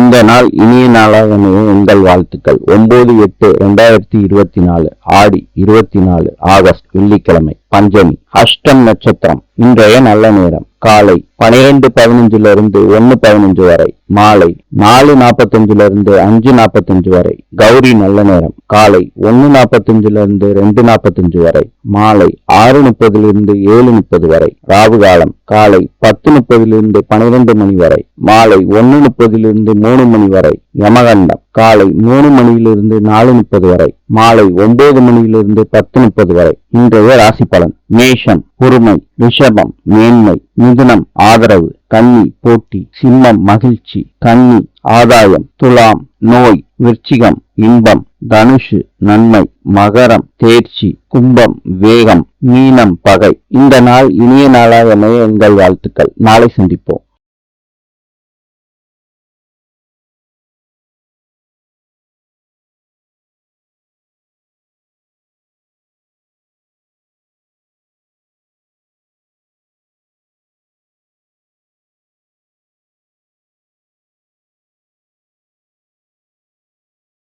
இந்த நாள் இனிய நாளாக உங்கள் வாழ்த்துக்கள். ஒன்பது எட்டு ரெண்டாயிரத்தி இருபத்தி நாலு ஆடி இருபத்தி நாலு ஆகஸ்ட் வெள்ளிக்கிழமை பஞ்சமி அஷ்டம் நட்சத்திரம் இன்றைய நல்ல நேரம். காலை பனிரெண்டு பதினஞ்சுல இருந்து ஒன்னு பதினஞ்சு வரை மாலை நாலு நாப்பத்தஞ்சுல இருந்து அஞ்சு நாப்பத்தஞ்சு வரை கௌரி நல்ல நேரம் காலை ஒன்னு நாப்பத்தஞ்சுல இருந்து ரெண்டு நாப்பத்தஞ்சு வரை மாலை ஆறு முப்பதுல இருந்து ஏழு முப்பது வரை ராகு காலம் காலை பத்து முப்பதிலிருந்து பனிரெண்டு மணி வரை மாலை ஒன்னு முப்பதிலிருந்து மூணு மணி வரை யமகண்டம் காலை மூணு மணியிலிருந்து நாலு முப்பது வரை மாலை ஒன்பது மணியிலிருந்து பத்து முப்பது வரை. இன்றைய ராசி பலன் மேஷம் பொறுமை ரிஷபம் மேன்மை மிதுனம் ஆதரவு கன்னி போட்டி சிம்மம் மகிழ்ச்சி கன்னி ஆதாயம் துலாம் நோய் விருச்சிகம் இன்பம் தனுஷு நன்மை மகரம் தேர்ச்சி கும்பம் வேகம் மீனம் பகை. இந்த நாள் இனிய நாளாக அமைய எங்கள் வாழ்த்துக்கள். நாளை சந்திப்போம்.